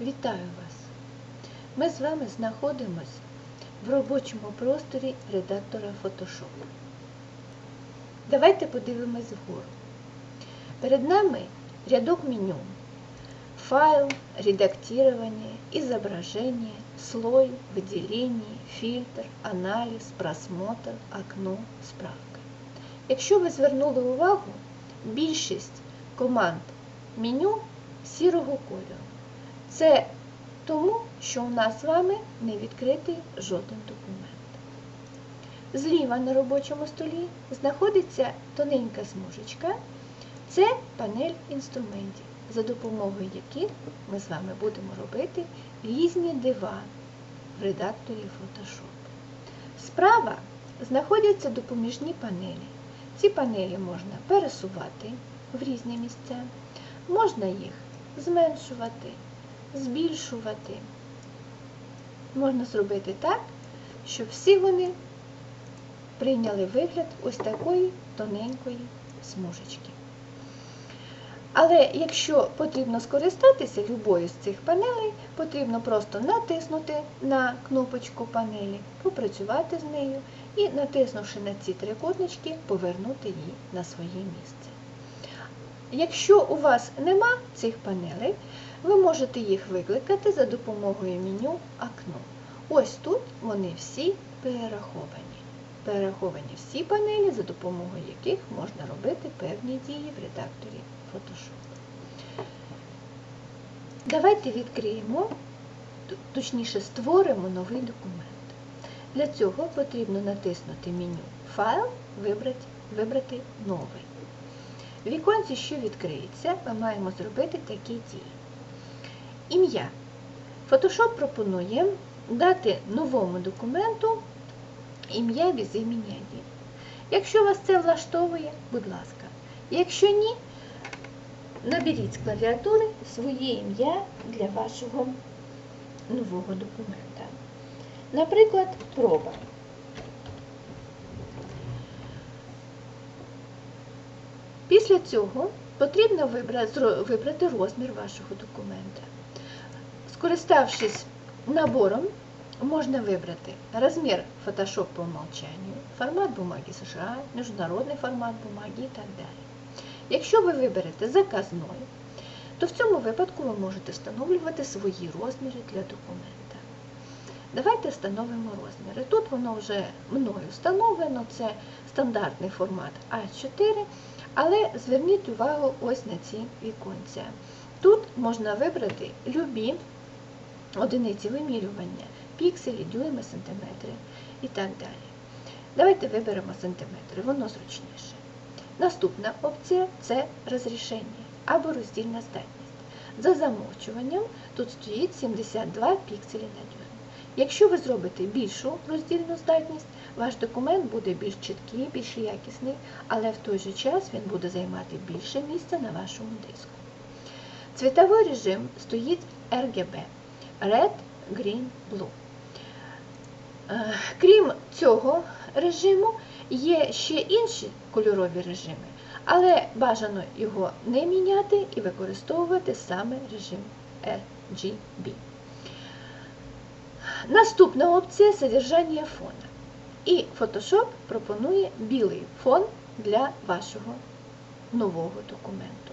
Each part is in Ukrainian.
Вітаю вас! Ми з вами знаходимося в робочому просторі редактора Photoshop. Давайте подивимось вгору. Перед нами рядок меню. Файл, редактирование, изображение, слой, выделение, фильтр, аналіз, просмотр, окно, справка. Якщо ви звернули увагу, більшість команд меню сірого кольору. Це тому, що у нас з вами не відкритий жоден документ. Зліва на робочому столі знаходиться тоненька смужечка. Це панель інструментів, за допомогою яких ми з вами будемо робити різні дива в редакторі Photoshop. Справа знаходяться допоміжні панелі. Ці панелі можна пересувати в різні місця, можна їх зменшувати, збільшувати. Можна зробити так, щоб всі вони прийняли вигляд ось такої тоненької смужечки. Але якщо потрібно скористатися любою з цих панелей, потрібно просто натиснути на кнопочку панелі, попрацювати з нею і, натиснувши на ці трикутнички, повернути її на своє місце. Якщо у вас нема цих панелей, ви можете їх викликати за допомогою меню Окно. Ось тут вони всі перераховані. Перераховані всі панелі, за допомогою яких можна робити певні дії в редакторі Photoshop. Давайте відкриємо, точніше створимо новий документ. Для цього потрібно натиснути меню Файл, вибрати, вибрати новий. В віконці, що відкриється, ми маємо зробити такі дії. Ім'я. Photoshop пропонує дати новому документу ім'я без імені Якщо вас це влаштовує, будь ласка. Якщо ні, наберіть з клавіатури своє ім'я для вашого нового документа. Наприклад, проба. Після цього потрібно вибрати розмір вашого документа. Скориставшись набором, можно выбрать размер Photoshop по умолчанию, формат бумаги США, міжнародний формат бумаги і так далі. Якщо ви виберете заказной, то в цьому випадку ви можете встановлювати свої розміри для документа. Давайте встановимо розміри. Тут воно вже мною встановлено, це стандартний формат А4, але зверніть увагу ось на ці віконця. Тут можна вибрати любі одиниці вимірювання пікселі, дюйми, сантиметри і так далі. Давайте виберемо сантиметри, воно зручніше. Наступна опція це розрішення або роздільна здатність. За замовчуванням тут стоїть 72 пікселі на дюйм. Якщо ви зробите більшу роздільну здатність, ваш документ буде більш чіткий, більш якісний, але в той же час він буде займати більше місця на вашому диску. Цвітовий режим стоїть RGB Red, Green, Blue. Крім цього режиму, є ще інші кольорові режими, але бажано його не міняти і використовувати саме режим RGB. Наступна опція содержання фона. І Photoshop пропонує білий фон для вашого нового документу.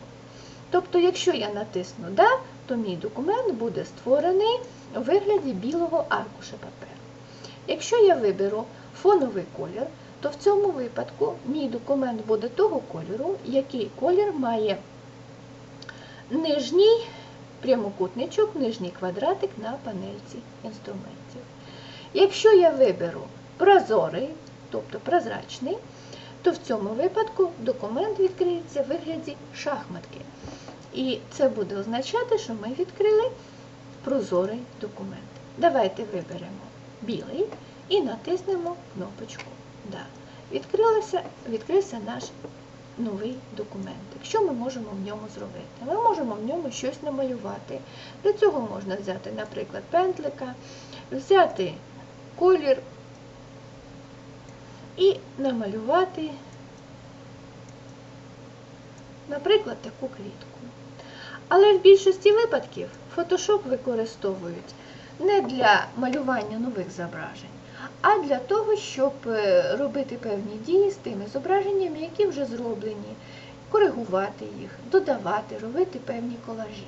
Тобто, якщо я натисну Да, то мій документ буде створений у вигляді білого аркуша паперу. Якщо я виберу фоновий колір, то в цьому випадку мій документ буде того кольору, який колір має нижній прямокутничок, нижній квадратик на панельці інструментів. Якщо я виберу прозорий, тобто прозрачний, то в цьому випадку документ відкриється в вигляді шахматки. І це буде означати, що ми відкрили прозорий документ. Давайте виберемо білий і натиснемо кнопочку Да. Відкрився, відкрився наш новий документ. Що ми можемо в ньому зробити? Ми можемо в ньому щось намалювати. Для цього можна взяти, наприклад, пентлика, взяти колір і намалювати, наприклад, таку квітку. Але в більшості випадків Photoshop використовують не для малювання нових зображень, а для того, щоб е, робити певні дії з тими зображеннями, які вже зроблені, коригувати їх, додавати, робити певні колажі.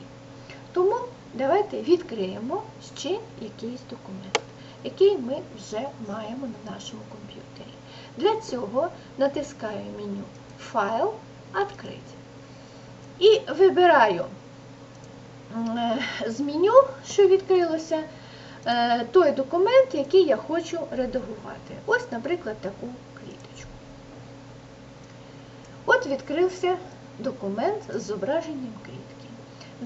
Тому давайте відкриємо ще якийсь документ, який ми вже маємо на нашому комп'ютері. Для цього натискаю меню Файл, Открити. І вибираю з меню, що відкрилося, е, той документ, який я хочу редагувати. Ось, наприклад, таку квіточку. От відкрився документ з зображенням квітки.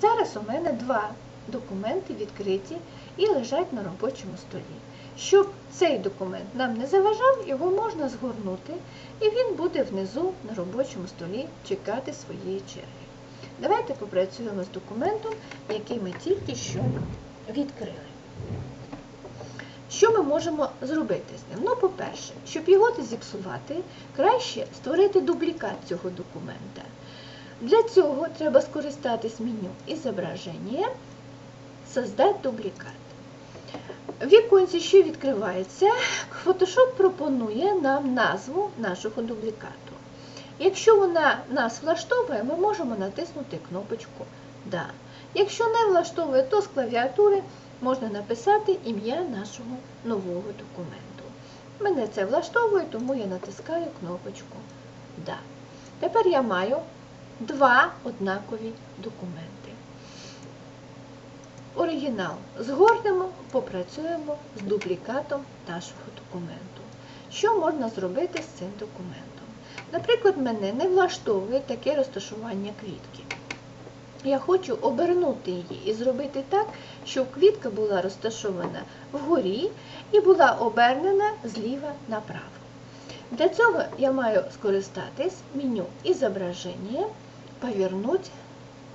Зараз у мене два документи відкриті і лежать на робочому столі. Щоб цей документ нам не заважав, його можна згорнути, і він буде внизу на робочому столі чекати своєї черги. Давайте попрацюємо з документом, який ми тільки що відкрили. Що ми можемо зробити з ним? Ну, по-перше, щоб його не зіпсувати, краще створити дублікат цього документа. Для цього треба скористатись меню «Ізображення», «Создать дублікат». В віконці, що відкривається, Photoshop пропонує нам назву нашого дублікату. Якщо вона нас влаштовує, ми можемо натиснути кнопочку Да. Якщо не влаштовує, то з клавіатури можна написати ім'я нашого нового документу. Мене це влаштовує, тому я натискаю кнопочку Да. Тепер я маю два однакові документи. Оригінал згорнемо, попрацюємо з дублікатом нашого документу. Що можна зробити з цим документом? Наприклад, мене не влаштовує таке розташування квітки. Я хочу обернути її і зробити так, щоб квітка була розташована вгорі і була обернена зліва направо. Для цього я маю скористатись меню «Ізображення», «Повернуть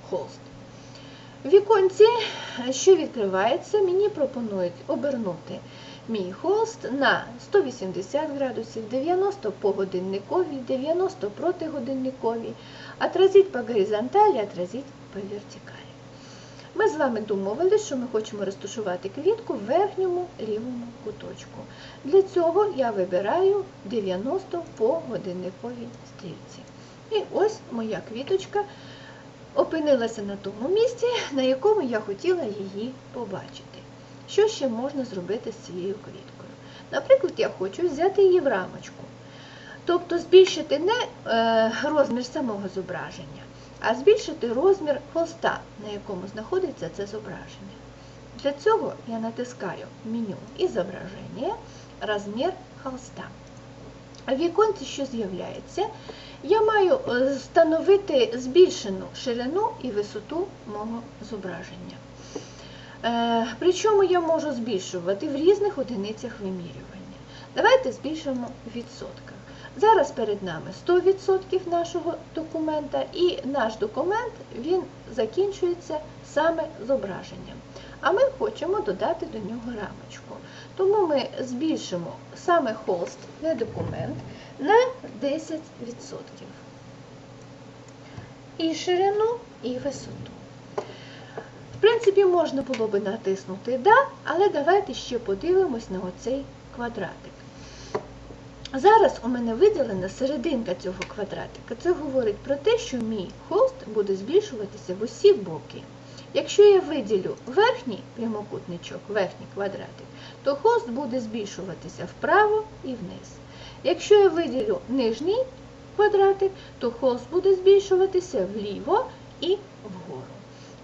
холст». В віконці, що відкривається, мені пропонують обернути мій холст на 180 градусів, 90 по годинниковій, 90 проти годинниковій, отразить по горизонталі, отразить по вертикалі. Ми з вами домовились, що ми хочемо розташувати квітку в верхньому лівому куточку. Для цього я вибираю 90 по годинниковій стрілці. І ось моя квіточка опинилася на тому місці, на якому я хотіла її побачити. Що ще можна зробити з цією квіткою? Наприклад, я хочу взяти її в рамочку. Тобто збільшити не е, розмір самого зображення, а збільшити розмір холста, на якому знаходиться це зображення. Для цього я натискаю меню «Ізображення», розмір холста. В віконці, що з'являється, я маю е, встановити збільшену ширину і висоту мого зображення. Е, причому я можу збільшувати в різних одиницях вимірювання. Давайте збільшимо відсотках. Зараз перед нами 100% нашого документа, і наш документ він закінчується саме зображенням. А ми хочемо додати до нього рамочку. Тому ми збільшимо саме холст, не документ, на 10%. І ширину, і висоту. В принципі, можна було би натиснути Да, але давайте ще подивимось на оцей квадратик. Зараз у мене виділена серединка цього квадратика. Це говорить про те, що мій холст буде збільшуватися в усі боки. Якщо я виділю верхній прямокутничок, верхній квадратик, то холст буде збільшуватися вправо і вниз. Якщо я виділю нижній квадратик, то холст буде збільшуватися вліво і вгору.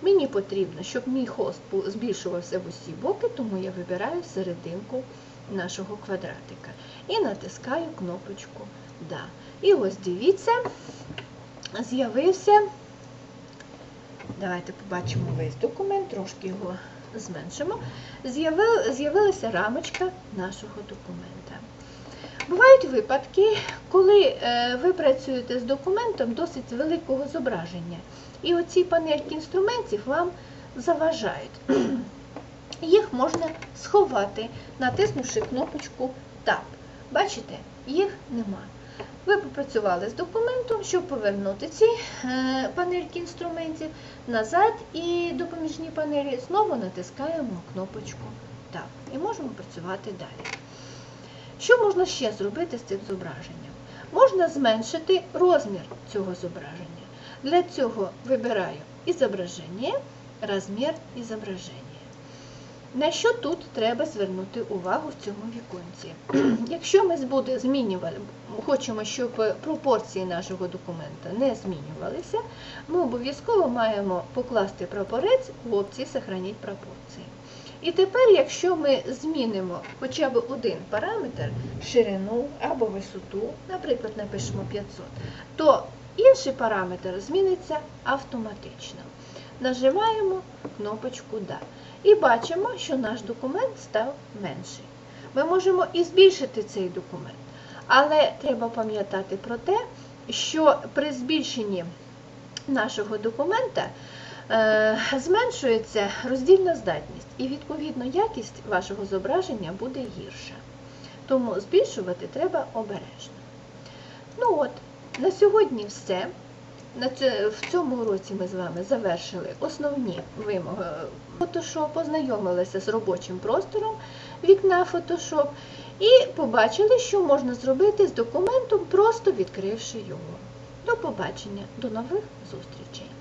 Мені потрібно, щоб мій холст збільшувався в усі боки, тому я вибираю серединку нашого квадратика і натискаю кнопочку Да. І ось дивіться, з'явився, давайте побачимо весь документ, трошки його зменшимо. З'явилася рамочка нашого документа. Бувають випадки, коли е, ви працюєте з документом досить великого зображення, і оці панельки інструментів вам заважають. Їх можна сховати, натиснувши кнопочку Tab. Бачите, їх нема. Ви попрацювали з документом, щоб повернути ці е, панельки інструментів назад і допоміжні панелі знову натискаємо кнопочку Так і можемо працювати далі. Що можна ще зробити з цим зображенням? Можна зменшити розмір цього зображення. Для цього вибираю ізображення, розмір ізображення. На що тут треба звернути увагу в цьому віконці? Якщо ми буде хочемо, щоб пропорції нашого документа не змінювалися, ми обов'язково маємо покласти прапорець в опції Сохраніть пропорції. І тепер, якщо ми змінимо хоча б один параметр, ширину або висоту, наприклад, напишемо 500, то інший параметр зміниться автоматично. Нажимаємо кнопочку Да. І бачимо, що наш документ став менший. Ми можемо і збільшити цей документ, але треба пам'ятати про те, що при збільшенні нашого документа зменшується роздільна здатність, і відповідно якість вашого зображення буде гірша. Тому збільшувати треба обережно. Ну от, на сьогодні все. В цьому уроці ми з вами завершили основні вимоги Photoshop, познайомилися з робочим простором вікна Photoshop і побачили, що можна зробити з документом, просто відкривши його. До побачення, до нових зустрічей!